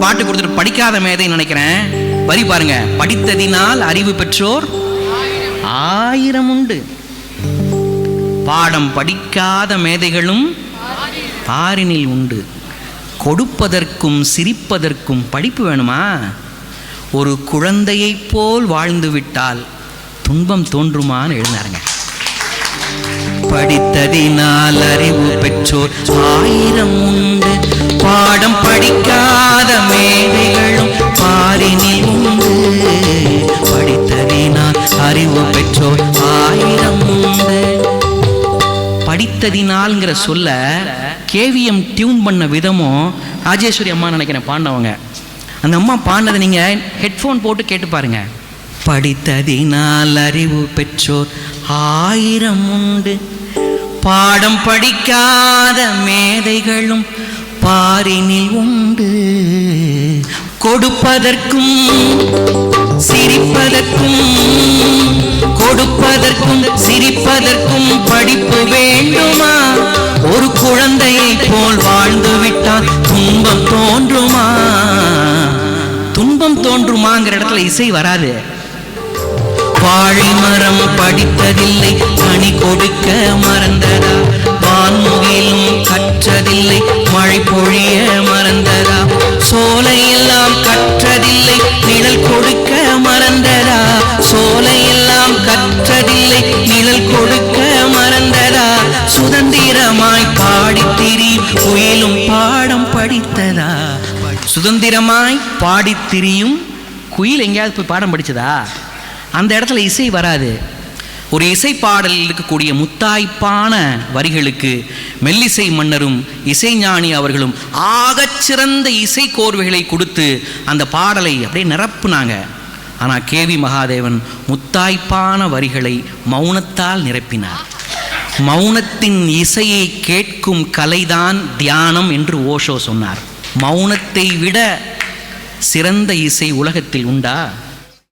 பாட்டு கொடுத்துட்டு படிக்காத மேதை நினைக்கிறேன்? வரி பாருங்க. படித்ததினால் அறிவு பெற்றோர் ஆயிரம் உண்டு. பாடம் படிக்காத மேதைகளும் பாரினில் உண்டு. கொடுப்பதற்கும் சிரிப்பதற்கும் படிப்பு வேணுமா? ஒரு குழந்தையைப் போல் வாழ்ந்து விட்டால் துன்பம் தோன்றுமான்னு எழுந்தாருங்க. படித்ததினால் அறிவு பெற்றோர் ஆயிரம் படித்ததினால்ங்கிற சொல்ல கேவிஎம் டியூன் பண்ண விதமும் ராஜேஸ்வரி அம்மா நினைக்கிறேன் பாண்டவங்க அந்த அம்மா பாடினதை நீங்கள் ஹெட்ஃபோன் போட்டு கேட்டு பாருங்க. படித்ததினால் அறிவு பெற்றோர் ஆயிரம் உண்டு. பாடம் படிக்காத மேதைகளும் பாரினில் உண்டு. கொடுப்பதற்கும் சிரிப்பதற்கும் கொடுப்பதற்கும் சிரிப்பதற்கும் படிப்பு வேண்டுமா? ஒரு குழந்தையை போல் வாழ்ந்து விட்டால் துன்பம் தோன்றுமா? துன்பம் தோன்றுமாங்கிற இடத்துல இசை வராது. வாழைமரம் படித்ததில்லை கனி கொடுக்க மறந்ததா? வான்முகிலும் கற்றதில்லை மழை பொழிய பாடித்திரி குயிலும் பாடம் படித்ததா? சுதந்திரமாய் பாடித்திரியும் குயில் எங்கேயாவது போய் பாடம் படிச்சதா? அந்த இடத்துல இசை வராது. ஒரு இசை பாடலில் இருக்கக்கூடிய முத்தாய்ப்பான வரிகளுக்கு மெல்லிசை மன்னரும் இசைஞானி அவர்களும் ஆகச்சிறந்த இசை கோர்வைகளை கொடுத்து அந்த பாடலை அப்படியே நிரப்புனாங்க. ஆனால் கேவி மகாதேவன் முத்தாய்ப்பான வரிகளை மௌனத்தால் நிரப்பினார். மௌனத்தின் இசையை கேட்கும் கலைதான் தியானம் என்று ஓஷோ சொன்னார். மௌனத்தை விட சிறந்த இசை உலகத்தில் உண்டா?